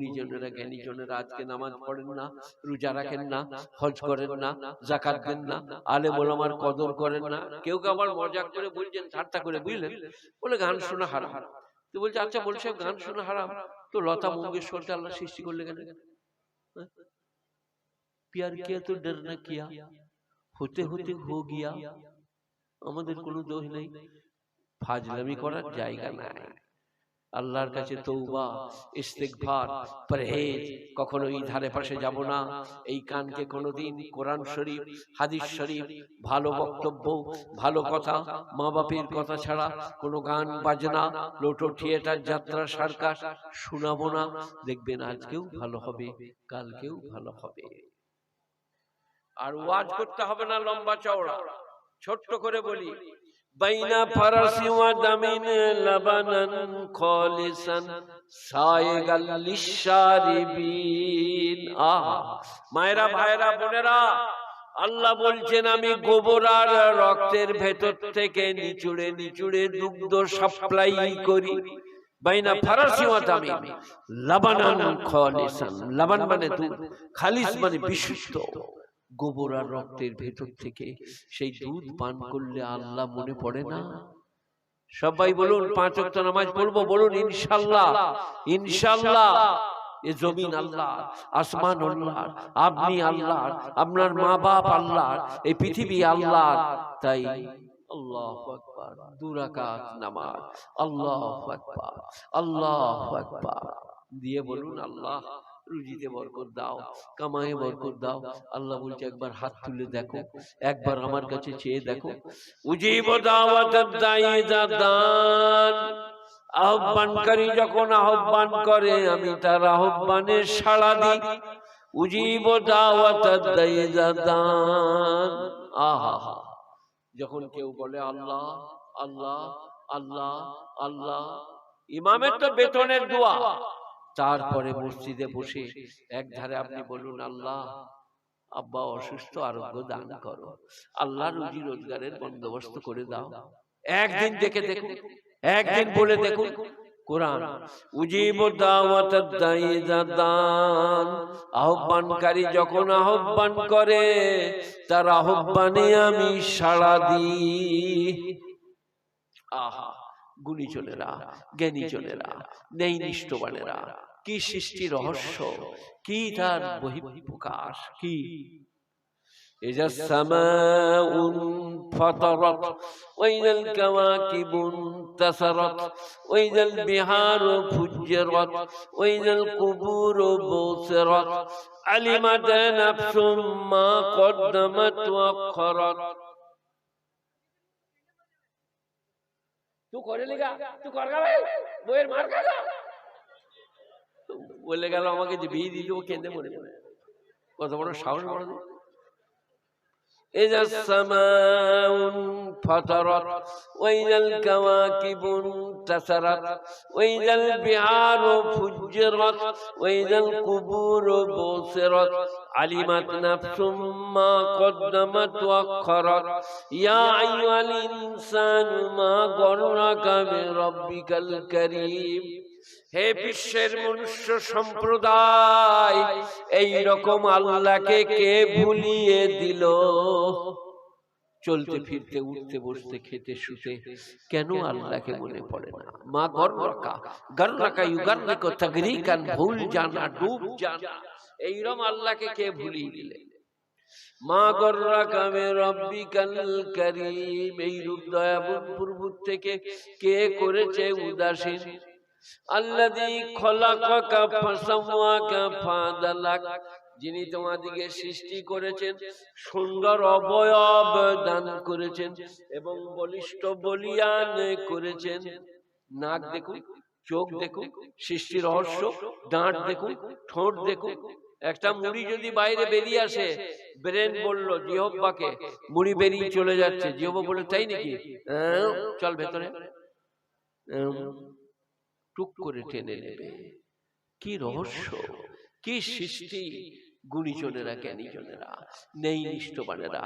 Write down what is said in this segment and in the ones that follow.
গুণীজনেরা জ্ঞানীজনেরা আজকে নামাজ পড়েন না, রোজা রাখেন না, হজ করেন না জাকাত দেন না আলে আমার কদর করেন না। কেউ কেউ আবার মজাক করে বলছেন, ঠাট্টা করে বুঝলেন? বলে গান শোনা হারাম। তো বলছে আচ্ছা বলছে গান শোনা হারাম। তো লতা মঙ্গেশকরকে আল্লাহ সৃষ্টি করলে কেন? হ্যাঁ? প্যার কিয়া তো ডর না কিয়া? হতে হতে হো গিয়া। আমাদের কোনো দোষ নেই। ফাজলামি করার জায়গা নাই। আল্লাহর কাছে তৌবা ইস্তেগফার পরহেজ কখনো এই ধারে পাশে যাব না। এই কানকে কোনোদিন কোরআন শরীফ হাদিস শরীফ ভালো বক্তব্য ভালো কথা মা বাপের কথা ছাড়া কোনো গান বাজনা লোটো থিয়েটার যাত্রা সার্কাস শোনাবো না। দেখবেন আজকেও ভালো হবে কালকেও ভালো হবে। আর ওয়াজ করতে হবে না লম্বা চওড়া। ছোট্ট করে বলি বাইনা ফারাসি ওয়া দামিন লাবানান খালিসান সায়গাল লিশারিবিন আহা মায়েরা ভাইরা বোনেরা আল্লাহ বলছেন আমি গোবর আর রক্তের ভেতর থেকে নিচুড়ে নিচুড়ে দুগ্ধ সাপ্লাই করি। বাইনা ফারাসি ওয়া দামিন। লাবানান খালিসান। লাবান মানে দুধ। খালিস মানে বিশুদ্ধ। গোবর আর রক্তের ভেতর থেকে সেই দুধ পান করলে আল্লাহ মনে পড়ে না? সবাই বলুন পাঁচ ওয়াক্ত নামাজ পড়ব বলুন ইনশাল্লাহ ইনশাল্লাহ। এ জমিন আল্লাহ আসমান আল্লাহ আপনি আল্লাহ আপনার মা বাপ আল্লাহ এই পৃথিবী আল্লাহ তাই আল্লাহ আকবার দুরাকাত নামাজ আল্লাহ আকবার আল্লাহ আকবার। দিয়ে বলুন আল্লাহ রুজিতে বরকত দাও কামায়ে বরকত দাও। আল্লাহ বলছে একবার হাত তুলে দেখো একবার আমার কাছে চেয়ে দেখো। উজিব দান। আহ্বানকারী যখন আহ্বান করে আমি তার আহ্বানে সাড়া দিই। উজিব দান। আহা যখন কেউ বলে আল্লাহ আল্লাহ আল্লাহ আল্লাহ ইমামের তো বেতনের দোয়া। তারপরে মসজিদে বসে এক ধারে আপনি বলুন আল্লাহ আব্বা অসুস্থ আরোগ্য দান করো। আল্লাহ রুজি রোজগারের বন্দোবস্ত করে দাও। একদিন দেখে দেখুন একদিন বলে দেখুন কোরআন উজিব দাওয়াত দান। আহ্বানকারী যখন আহ্বান করে তার আহ্বানে আমি সাড়া দিই। আহা গুণীজনেরা জ্ঞানীজনেরা নেই নিষ্ঠবানেরা কি সৃষ্টি রহস্য কি তার বহিঃপ্রকাশ কি إذا السماء انفطرت وإذا الكواكب انتثرت وإذا البحار فجرت وإذا القبور بوثرت علمت نفس ما قدمت وأخرت তুই করে লিগা তুই কর ভাই বইয়ের মার খাগা বলে গেল আমাকে যে বিয়ে দিল কেঁদে মরে মরে কত বড় সাহস বড় إذا السماء انفطرت وإذا الكواكب انتثرت وإذا البحار فجرت وإذا القبور بوثرت علمت نفس ما قدمت وأخرت يا أيها الإنسان ما غرك بربك الكريم হে বিশ্বের মনুষ্য সম্প্রদায় এই রকম আল্লাহকে কে ভুলিয়ে দিল? চলতে ফিরতে উঠতে বসতে খেতে শুতে কেন আল্লাহকে মনে পড়ে না? মা গর্রকা গর্রকা ইউগান্নিক তগরিকান ভুল জানা ডুব জানা এইরকম আল্লাহকে কে ভুলিয়ে দিলে? মা গর্রা কামে রব্বিকাল করিম এই রূপ দয়াবন পূর্ব থেকে কে করেছে উদাসীন? আল্লাযী খলাকাকা ফাসাওয়াকা ফাদালাক। যিনি তোমাদিকে সৃষ্টি করেছেন সুন্দর অবয়ব দান করেছেন এবং বলিষ্ঠ বলিয়ান করেছেন। নাক দেখুন চোখ দেখুন সৃষ্টি রহস্য দাঁত দেখুন ঠোঁট দেখুন। একটা মুড়ি যদি বাইরে বেরিয়ে আসে ব্রেন বলল জিহব্বাকে মুড়ি বেরিয়ে চলে যাচ্ছে জিহব্বা বলে তাই নাকি? হ্যাঁ, চল ভেতরে। হ্যাঁ, টুক করে টেনে নেবে। কি রহস্য? কি সৃষ্টি? গুণীজনেরা জ্ঞানীজনেরা। নেই নিষ্ঠবানেরা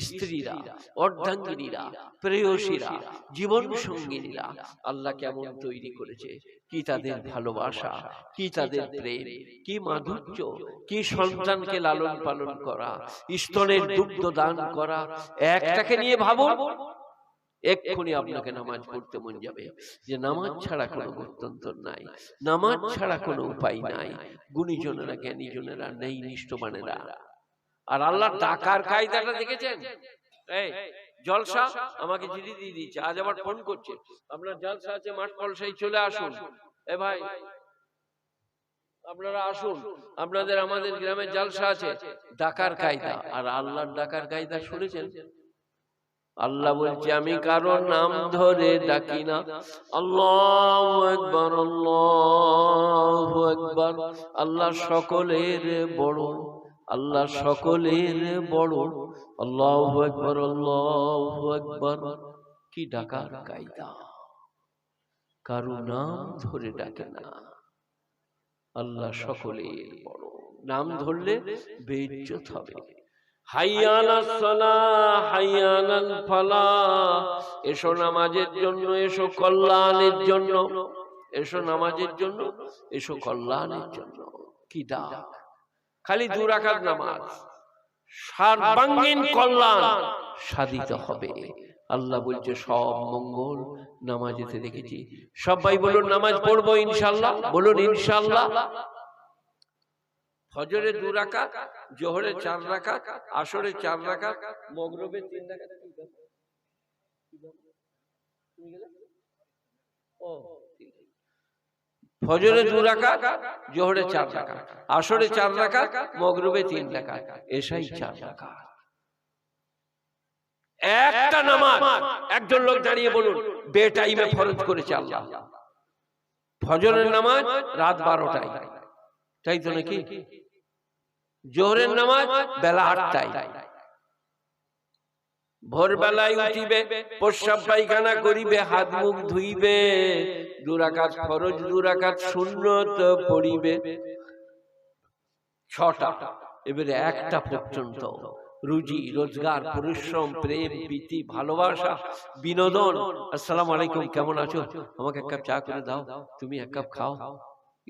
স্ত্রীরা অর্ধাঙ্গিনীরা প্রেয়সীরা জীবন সঙ্গিনীরা আল্লাহ কেমন তৈরি করেছে? কি তাদের ভালোবাসা? কি তাদের প্রেম? কি মাধুর্য? কি সন্তানকে লালন পালন করা? স্তনের দুগ্ধ দান করা? একটাকে নিয়ে ভাবুন। এক্ষুনি আপনাকে নামাজ পড়তে মন যাবে। যে নামাজ ছাড়া কোনো গত্যন্তর নাই। নামাজ ছাড়া কোনো উপায় নাই। গুণীজনেরা জ্ঞানীজনেরা নেই নিষ্ঠবানেরা আর আল্লাহ টাকার কায়দাটা দেখেছেন? এই জলসা আমাকে চিঠি দিয়ে দিয়েছে। আজ আবার ফোন করছে। আপনার জলসা আছে মাঠ কলসাই চলে আসুন। এ ভাই আপনারা আসুন। আপনাদের আমাদের গ্রামে জলসা আছে। ডাকার কায়দা। আর আল্লাহর ডাকার কায়দা শুনেছেন? আল্লাহ বলছে আমি কারও নাম ধরে ডাকি না। আল্লাহ একবার আল্লাহ একবার আল্লাহ সকলের বড়। আল্লাহ সকলের বড়। আল্লাহ একবার আল্লাহ একবার কি ডাকার কায়দা? কারও নাম ধরে ডাকে না। আল্লাহ সকলের বড়। নাম ধরলে বেইজ্জত হবে। এসো নামাজের জন্য এসো কল্যাণের জন্য। এসো নামাজের জন্য এসো কল্যাণের জন্য। কি ডাক? খালি নামাজ। সর্বাঙ্গীন কল্যাণ সাধিত হবে। আল্লাহ বলছে সব মঙ্গল নামাজেতে দেখেছি। সবাই বলুন নামাজ পড়ব ইনশাল্লাহ। বলুন ইনশাল্লাহ। ফজরে দু রাকাত জোহরে চার রাকাত আসরে চার রাকাত মগরবে তিন রাকাত? ও, আছে। ফজরে দু রাকাত জোহরে চার রাকাত আসরে চার রাকাত মগরবে তিন রাকাত এসাই চার রাকাত। একটা নামাজ একজন লোক দাঁড়িয়ে বলুন বে টাইমে ফরজ করেছে আল্লাহ। ফজরের নামাজ রাত বারোটায়। তাই তো নাকি? জোহরের নামাজ বেলা আটটায়। ভোরবেলায় উঠিবে প্রস্রাব পায়খানা করিবে হাত মুখ ধুইবে দুরাকাত ফরজ দুরাকাত শূন্যত পড়িবে। ছটা। এবারে একটা পর্যন্ত রুজি রোজগার পরিশ্রম প্রেম প্রীতি ভালোবাসা বিনোদন। আসসালাম আলাইকুম কেমন আছো? আমাকে এক কাপ চা করে দাও। তুমি এক কাপ খাও।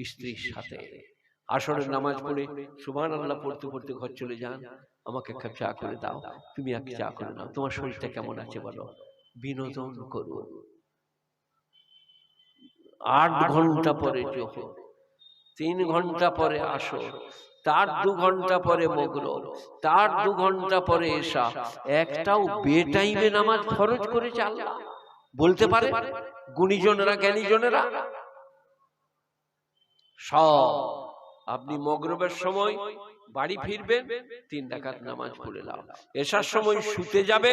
স্ত্রীর সাথে। আসরের নামাজ পড়ে সুবহান আল্লাহ পড়তে পড়তে ঘর চলে যান। আমাকে এক কাপ চা করে দাও। তুমি এক চা করে নাও। তোমার শরীরটা কেমন আছে বলো? বিনোদন করুন আট ঘণ্টা পরে জোহর। তিন ঘণ্টা পরে আসর। তার দু ঘণ্টা পরে মগর তার দু ঘণ্টা পরে এসা একটাও বে টাইমে নামাজ খরচ করে আল্লাহ বলতে পারে গুণীজনেরা জ্ঞানীজনেরা। সব। আপনি মগরবের সময় বাড়ি ফিরবেন তিন ডাকাত নামাজ পড়ে লাও। এসার সময় শুতে যাবে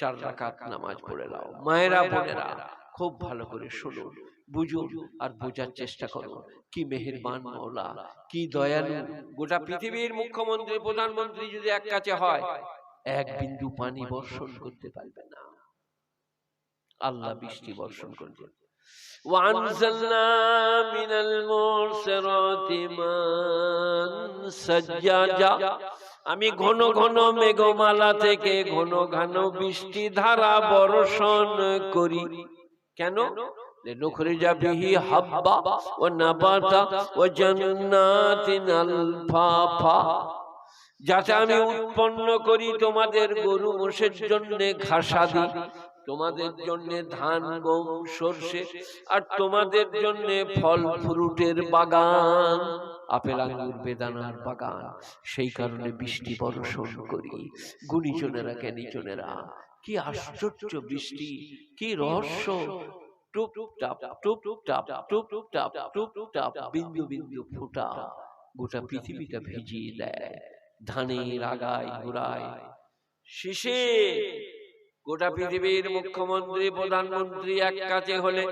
চার ডাকাত নামাজ পড়ে লাও। মায়েরা বোনেরা খুব ভালো করে শুনুন বুঝুন আর বোঝার চেষ্টা করুন কি মেহেরবান মৌলা কি দয়ালু। গোটা পৃথিবীর মুখ্যমন্ত্রী প্রধানমন্ত্রী যদি এক কাছে হয় এক বিন্দু পানি বর্ষণ করতে পারবে না। আল্লাহ বৃষ্টি বর্ষণ করবেন وأنزلنا من المرسلات ماء سجاجا আমি ঘন ঘন মেঘমালা থেকে ঘন ঘন বৃষ্টি ধারা বর্ষণ করি কেন لنخرج به حبا ونباتا وجنات الفافا যাতে আমি উৎপন্ন করি তোমাদের গরু মোষের জন্য ঘাসাদি তোমাদের জন্য ধান গম সর্ষে আর তোমাদের জন্য ফল ফ্রুটের বাগান। আপেল আঙ্গুর বেদানার বাগান। সেই কারণে বৃষ্টি বর্ষণ করি। গুণীজনেরা জ্ঞানীজনেরা কি আশ্চর্য বৃষ্টি? কি রহস্য? টুপ টুপ টাপ টুপ টুপ টাপ টুপ টুপ টাপ টুপ টুপ টাপ বিন্দু বিন্দু ফুটা। গোটা পৃথিবীটা ভিজিয়ে দেয়। ধানের আগায় গোড়ায়। শেষে গোটা পৃথিবীর মুখ্যমন্ত্রী প্রধানমন্ত্রী এক কাছে হলে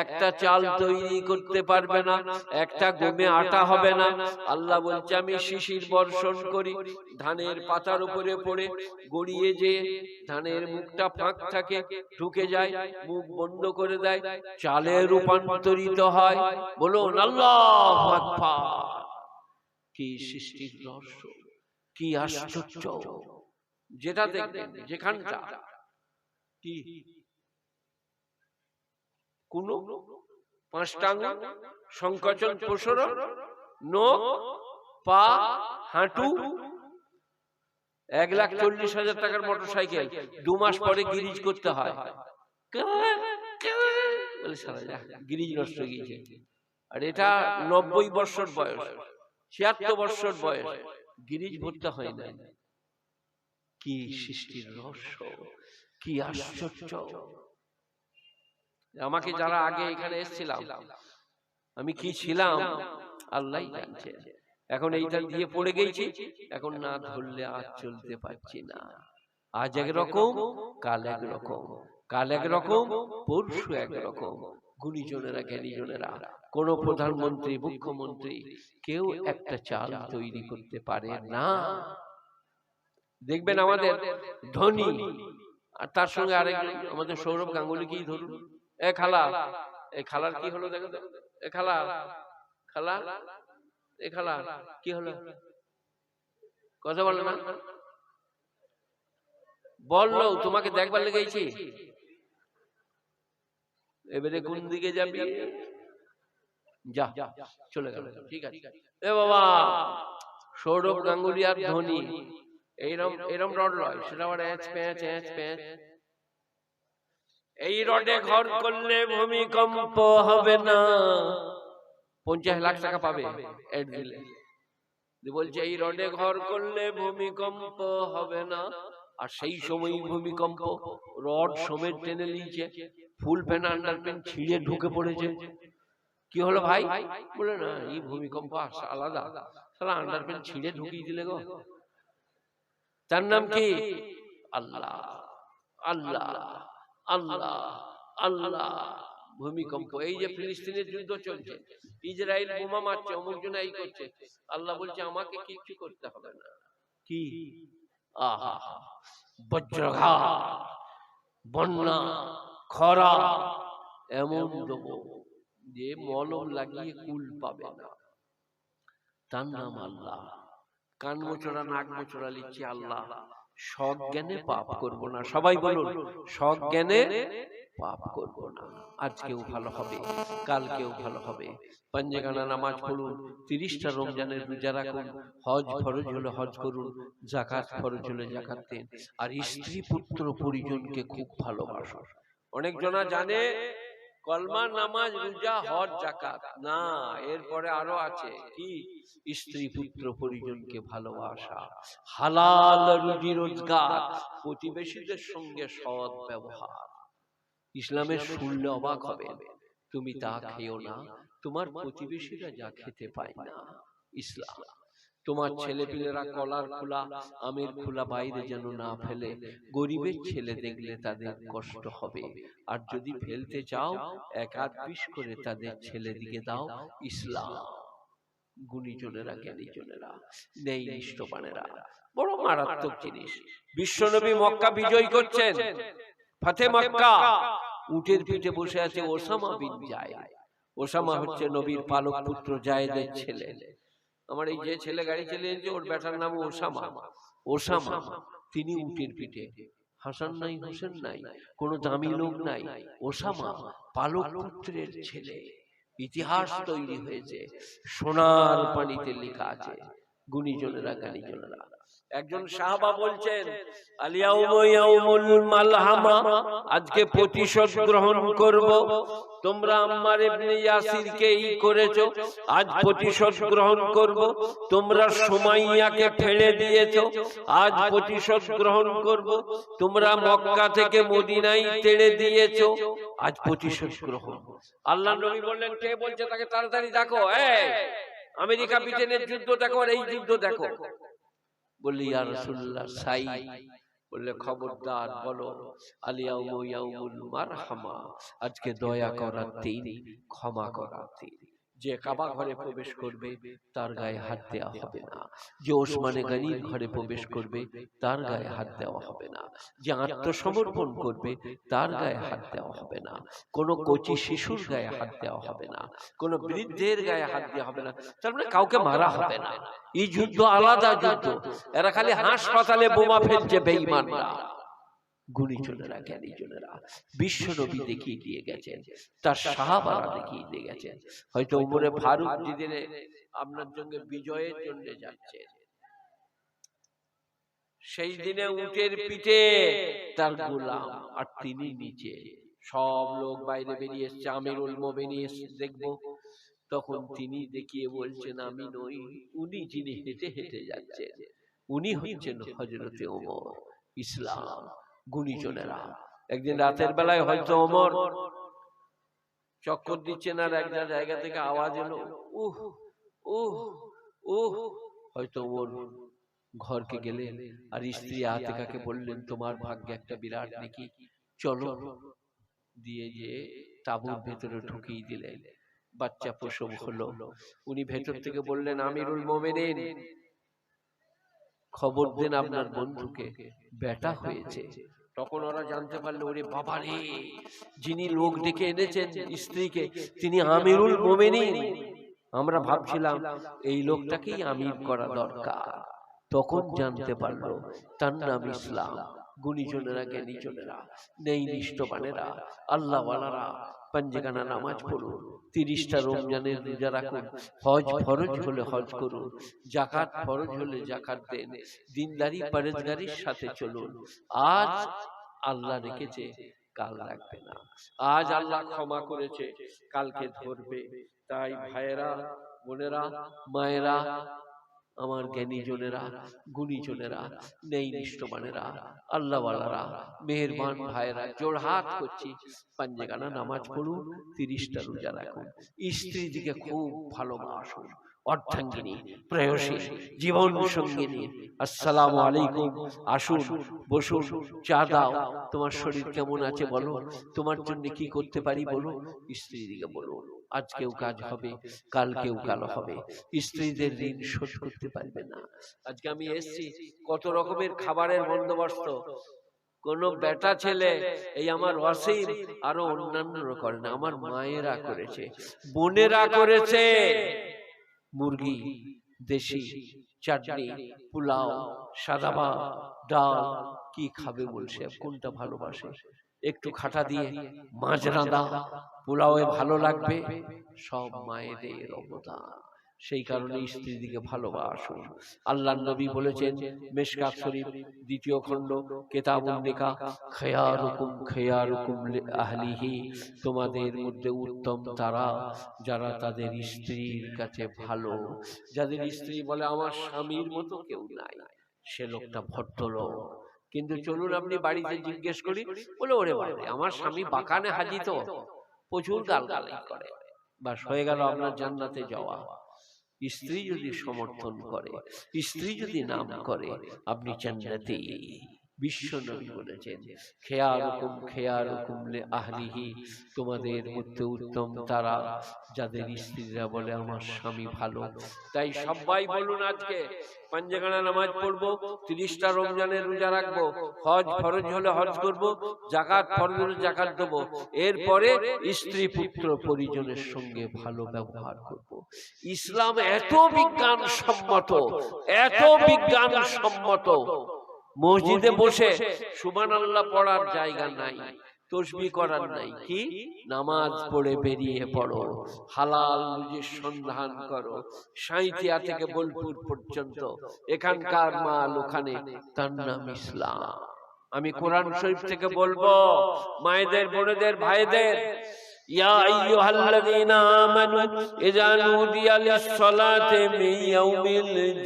একটা চাল তৈরি করতে পারবে না একটা গমে আটা হবে না। আল্লাহ বলছে আমি শিশির বর্ষণ করি ধানের পাতার উপরে পড়ে গড়িয়ে যে ধানের মুখটা ফাঁক থাকে ঢুকে যায় মুখ বন্ধ করে দেয় চালে রূপান্তরিত হয়। বলুন আল্লাহ কি সৃষ্টির রহস্য কি আশ্চর্য! যেটা দেখবেন যেখানটা কি? কোন পাঁচটা? সংকোচন প্রসরণ? নখ পা? হাঁটু? এক লাখ চল্লিশ হাজার টাকার মোটর সাইকেল দু মাস পরে গিরিজ করতে হয়। গিরিজ নষ্ট গিয়েছে। আর এটা নব্বই বছর বয়স, ছিয়াত্তর বছর বয়স, গিরিজ ভরতে হয় না কি সৃষ্টির রহস্য? কি আশ্চর্য। আমাকে যারা আগে এখানে এসেছিলাম আমি কি ছিলাম? আল্লাহ জানছে। এখন এইটা দিয়ে পড়ে গেছি এখন না ধরলে আর চলতে পারছি না। আজ একরকম কাল একরকম কাল একরকম পরশু একরকম গুণীজনেরা জ্ঞানীজনেরা কোন প্রধানমন্ত্রী মুখ্যমন্ত্রী কেউ একটা চাল তৈরি করতে পারে না। দেখবেন আমাদের ধনী আর তার সঙ্গে আরেক আমাদের সৌরভ গাঙ্গুলিকেই ধরুন। এ খালা এই খালার কি হলো দেখো এ খালা খালা এ খালা কি হলো? কথা বলে না। বলল তোমাকে দেখবার লেগেছি। এবারে কোন দিকে যাবি? যা চলে গেল। ঠিক আছে। এ বাবা সৌরভ গাঙ্গুলি আর ধোনি। রড সেটা আবার এঁচ প্যাঁচ এঁচ প্যাঁচ এই রডে ঘর করলে ভূমিকম্প হবে না পঞ্চাশ লাখ টাকা পাবে এড দিলে বলছে এই রডে ঘর করলে ভূমিকম্প হবে না আর সেই সময় ভূমিকম্প, রড সমেত টেনে নিয়েছে, ফুল প্যান আন্ডার ছিঁড়ে ঢুকে পড়েছে। কি হলো ভাই? বলে, না, এই ভূমিকম্প আলাদা। আন্ডার প্যান ছিঁড়ে ঢুকিয়ে দিলে গো। তার নাম কি? আল্লাহ। আল্লাহ। আল্লাহ। আল্লাহ। ভূমিকম্প। এই যে ফিলিস্তিনের যুদ্ধ চলছে ইসরায়েল বোমা মারছে অমুক জন এই করছে আল্লাহ বলছে আমাকে কিচ্ছু করতে হবে না। কি? আহা। বজ্রঘাত বন্যা। খরা। এমন দেব যে মলম লাগিয়ে কুল পাবে না। তার নাম আল্লাহ। কান মোচড়া নাক মোচড়া লিখছে আল্লাহ। সজ্ঞানে পাপ করব না। সবাই বলুন সজ্ঞানে পাপ করব না। আজকেও ভালো হবে কালকেও ভালো হবে। পাঞ্জেগানা নামাজ পড়ুন তিরিশটা রমজানের রোজা রাখুন হজ ফরজ হলে হজ করুন জাকাত ফরজ হলে জাকাত দেন। আর স্ত্রী পুত্র পরিজনকে খুব ভালোবাসুন। অনেক জনা জানে কলমা নামাজ রোজা হজ জাকাত না এরপরে আরও আছে কি? স্ত্রী পুত্র পরিজনকে ভালোবাসা। হালাল রুজি রোজগার। প্রতিবেশীদের সঙ্গে সৎ ব্যবহার। ইসলামের শুনলে অবাক হবে। তুমি তা খেও না। তোমার প্রতিবেশীরা যা খেতে পায় না। ইসলাম। তোমার ছেলেপিলেরা কলার খোলা আমের খোলা বাইরে যেন না ফেলে। গরিবের ছেলে দেখলে তাদের কষ্ট হবে। আর যদি ফেলতে চাও এক আধ পিস করে তাদের ছেলে দিকে দাও ইসলাম। গুণীজনেরা জ্ঞানীজনেরা নেই নিষ্ঠপানেরা বড় মারাত্মক জিনিস। বিশ্বনবী মক্কা বিজয় করছেন। ফাতে মক্কা। উটের পিঠে বসে আছে ওসামা বিন জায়েদ। ওসামা হচ্ছে নবীর পালক পুত্র জায়েদের ছেলে। আমার এই যে ছেলে গাড়ি চালিয়েছে ওর বেটার নাম ওসামা ওসামা তিনি উটের পিঠে। হাসান নাই হোসেন নাই। কোনো দামি লোক নাই। ওসামা পালক পুত্রের ছেলে। ইতিহাস তৈরি হয়েছে। সোনার পানিতে লেখা আছে। গুণীজনেরা জ্ঞানীজনেরা। একজন সাহাবা বলছেন মালহামা আজকে প্রতিশোধ গ্রহণ করব। তোমরা আম্মার ইবনে ইয়াসিরকে ই করেছ। আজ প্রতিশোধ গ্রহণ করব। তোমরা সুমাইয়াকে ফেলে দিয়েছ। আজ প্রতিশোধ গ্রহণ করব। তোমরা মক্কা থেকে মদিনায় তেড়ে দিয়েছ। আজ প্রতিশোধ গ্রহণ আল্লাহ নবী বললেন কে বলছে তাকে তাড়াতাড়ি দেখো? এই আমেরিকা ব্রিটেনের যুদ্ধ দেখো আর এই যুদ্ধ দেখো। বললি ইয়া রাসূলুল্লাহ সাই। বললে খবরদার বলো আলিয়াউমু ইয়াউমুল মারহামা। আজকে দয়া করার দিন ক্ষমা করার দিন যে কাবা ঘরে প্রবেশ করবে তার গায়ে হাত দেওয়া হবে না। যে ওসমানে গানির ঘরে প্রবেশ করবে তার গায়ে হাত দেওয়া হবে না। যে আত্মসমর্পণ করবে তার গায়ে হাত দেওয়া হবে না। কোনো কচি শিশুর গায়ে হাত দেওয়া হবে না। কোনো বৃদ্ধের গায়ে হাত দেওয়া হবে না। তার মানে কাউকে মারা হবে না। এই যুদ্ধ আলাদা যুদ্ধ। এরা খালি হাসপাতালে বোমা ফেলছে বেইমানরা গুণীজনেরা জ্ঞানীজনেরা বিশ্ব নবী দেখিয়ে দিয়ে গেছেন। তার সাহাবারা দেখিয়ে দিয়ে গেছেন। হয়তো উমরে ফারুক যেদিনে আপনার সঙ্গে বিজয়ের জন্য যাচ্ছে। সেই দিনে উটের পিঠে তার গোলাম আর তিনি নিচে। সব লোক বাইরে বেরিয়ে এসছে আমিরুল মোমেনি এসছে দেখব। তখন তিনি দেখিয়ে বলছেন আমি নই উনি যিনি হেঁটে হেঁটে যাচ্ছেন। উনি হচ্ছেন হজরতে ওমর। ইসলাম। গুণীজনেরা। একদিন রাতের বেলায় হয়তো ওমর চক্কর দিচ্ছেন আর একটা জায়গা থেকে আওয়াজ এলো উহ উহ উহ হয়তো ওর ঘরকে গেলে আর স্ত্রী আতিকাকে বললেন তোমার ভাগ্যে একটা বিরাট নাকি? চলো। দিয়ে যে তাবুর ভেতরে ঢুকিয়ে দিলেন। বাচ্চা প্রসব হলো। উনি ভেতর থেকে বললেন আমিরুল মোমেনিন। খবর দেন আপনার বন্ধুকে। বেটা হয়েছে। তখন ওরা জানতে পারল ওরে বাবা রে যিনি লোক ডেকে এনেছেন স্ত্রীকে তিনি আমিরুল মোমেনিন। আমরা ভাবছিলাম এই লোকটাকেই আমির করা দরকার। তখন জানতে পারল তার নাম ইসলাম গুণীজনেরা জ্ঞানীজনেরা নেই নিষ্ঠবানেরা আল্লাহওয়ালারা নামাজ পড়ুন, তিরিশটা রমজানের রোজা রাখুন, হজ ফরজ হলে হজ করুন জাকাত ফরজ হলে জাকাত দেন, দিনদারি পরেজগারির সাথে চলুন। আজ আল্লাহ রেখেছে কাল রাখবে না। আজ আল্লাহ ক্ষমা করেছে, কালকে ধরবে। তাই ভাইয়েরা, বোনেরা, মায়েরা আমার জ্ঞানীজনেরা গুণীজনেরা নেই নিষ্ঠমানেরা আল্লাহওয়ালারা মেহরবান ভাইয়েরা জোড়হাত করছি পাঞ্জেগানা নামাজ পড়ুন তিরিশটা রোজা রাখুন। স্ত্রী দিকে খুব ভালোবাসুন। অর্ধাঙ্গিনী প্রেয়সী জীবন সঙ্গিনী। আসসালামু আলাইকুম। আসুন বসুন চা দাও। তোমার শরীর কেমন আছে বলো? তোমার জন্য কি করতে পারি বলো? স্ত্রী দিকে বলো। আজকেও কাজ হবে কালকেও কালো হবে। স্ত্রীদের ঋণ শোধ করতে পারবে না। আজকে আমি এসছি। কত রকমের খাবারের বন্দোবস্ত। কোন বেটা ছেলে এই আমার অসীম আরও অন্যান্যরা করে না আমার মায়েরা করেছে বোনেরা করেছে। মুরগি দেশি চাটনি পোলাও সাদা ভাত ডাল কি খাবে বলছে কোনটা ভালোবাসে? একটু খাটা দিয়ে মাছ রাঁধা পোলাওয়ে ভালো লাগবে সব মায়েদের অবদান। সেই কারণে স্ত্রী দিকে ভালোবাসুন আল্লাহ নবী বলেছেন মেশকাত শরীফ দ্বিতীয় খণ্ড কেতাবুল নিকা খেয়ারুকুম খেয়ারুকুম আহলিহি। তোমাদের মধ্যে উত্তম তারা যারা তাদের স্ত্রীর কাছে ভালো। যাদের স্ত্রী বলে আমার স্বামীর মতো কেউ নাই। সে লোকটা ভদ্রলোক। কিন্তু চলুন আপনি বাড়িতে জিজ্ঞেস করি বলে ওরে বাড়ি আমার স্বামী বাগানে হাজি তো? প্রচুর গালগালাই করে। বাস হয়ে গেল আপনার জান্নাতে যাওয়া। স্ত্রী যদি সমর্থন করে স্ত্রী যদি নাম করে আপনি জান্নাতে। বিশ্ব নবী বলেছেন আহলিহি তোমাদের মধ্যে উত্তম তারা যাদের স্ত্রীরা বলে আমার স্বামী ভালো। তাই সবাই বলুন আজকে পাঞ্জাগানা নামাজ পড়ব তিরিশটা রমজানের রোজা রাখব হজ ফরজ হলে হজ করব জাকাত ফরজ হলে জাকাত দেবো। এরপরে স্ত্রী পুত্র পরিজনের সঙ্গে ভালো ব্যবহার করব। ইসলাম এত বিজ্ঞান সম্মত এত বিজ্ঞান সম্মত মসজিদে বসে সুবান আল্লাহ পড়ার জায়গা নাই তসবি করার নাই কি? নামাজ পড়ে বেরিয়ে পড়ো হালাল রুজির সন্ধান করো সাঁইতিয়া থেকে বোলপুর পর্যন্ত এখানকার মাল ওখানে তার নাম ইসলাম। আমি কোরআন শরীফ থেকে বলব মায়েদের বোনেদের ভাইদের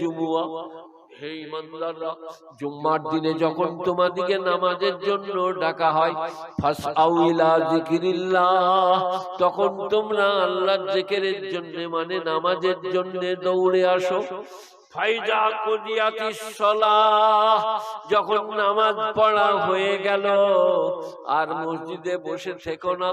জুমুআ হে ইমানদাররা, জুম্মার দিনে যখন তোমাদিকে নামাজের জন্য ডাকা হয় তখন তোমরা আল্লাহর জন্য মানে নামাজের জন্য দৌড়ে আসো। যখন নামাজ পড়া হয়ে গেল, আর মসজিদে বসে থেকো না।